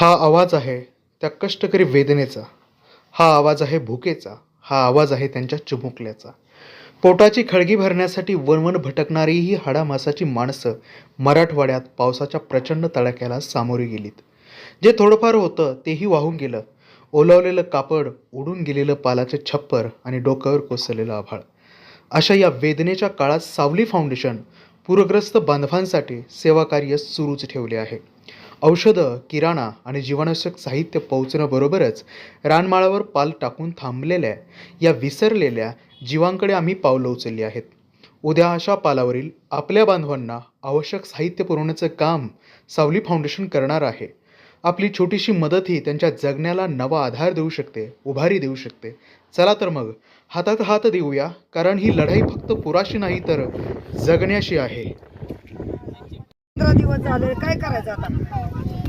हा आवाज आहे त्या कष्टकरी वेदनेचा. हा आवाज आहे भुकेचा. हा आवाज आहे त्यांच्या चिमुकल्याचा. पोटाची खळगी भरण्यासाठी वणवण भटकणारी ही हाडामासाची माणसं मराठवाड्यात पावसाच्या प्रचंड तडाख्याला सामोरी गेलीत. जे थोडंफार होतं तेही वाहून गेलं. ओलावलेलं कापड उडून गेलेलं पालाचे छप्पर आणि डोक्यावर कोसळलेलं आभाळ. अशा या वेदनेच्या काळात सावली फाउंडेशन पूरग्रस्त बांधवांसाठी सेवाकार्य सुरूच ठेवले आहे. औषधं किराणा आणि जीवनावश्यक साहित्य पोहोचण्याबरोबरच रानमाळावर पाल टाकून थांबलेल्या या विसरलेल्या जीवांकडे आम्ही पावलं उचलली आहेत. उद्या अशा पालावरील आपल्या बांधवांना आवश्यक साहित्य पुरवण्याचं काम सावली फाउंडेशन करणार आहे. आपली छोटीशी मदतही त्यांच्या जगण्याला नवा आधार देऊ शकते उभारी देऊ शकते. चला तर मग हातात हात देऊया कारण ही लढाई फक्त पुराशी नाही तर जगण्याशी आहे. पंधरा दिवस झाले? काय करायचं आता?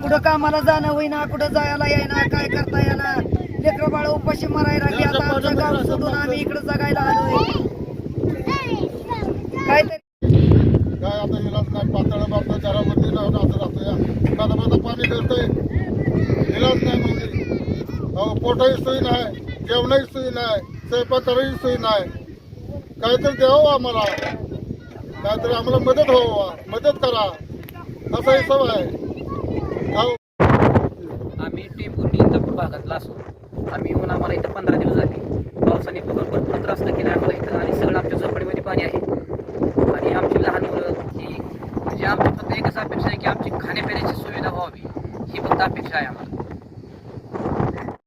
कुठं कामाला जाणं होईना कुठं जायला येईना काय करता येणार लेकरं बाळ उपाशी मरायला लागली. आता आमचं गाव सोडून आम्ही इकडं जगायला आलोय. काय तरी काय आता इलाज नाही पातळ बापलं घरामध्ये राहून असं राहतो या. माझा माझा पाणी गळतंय इलाज नाही म्हणजे. अहो पोटाही सोयी नाही जेवणाही सोयी नाही स्वयंपाकाची सोयी नाही. काहीतरी द्यावं आम्हाला. काहीतरी आम्हाला मदत व्हावं. मदत करा. असा हिसाब आहे. आम्ही टेंबुर्णी तपूर भागातला असो. आम्ही येऊन आम्हाला इथं पंधरा दिवस झाले. पावसाने भरपूर त्रास केला. आम्हाला इथं आणि सगळं आमच्या झोपडीमध्ये पाणी आहे. आणि आमची लहान मुलं ही म्हणजे आमची फक्त एकच अपेक्षा आहे की आमची खाण्यापिण्याची सुविधा व्हावी. ही फक्त अपेक्षा आहे आम्हाला.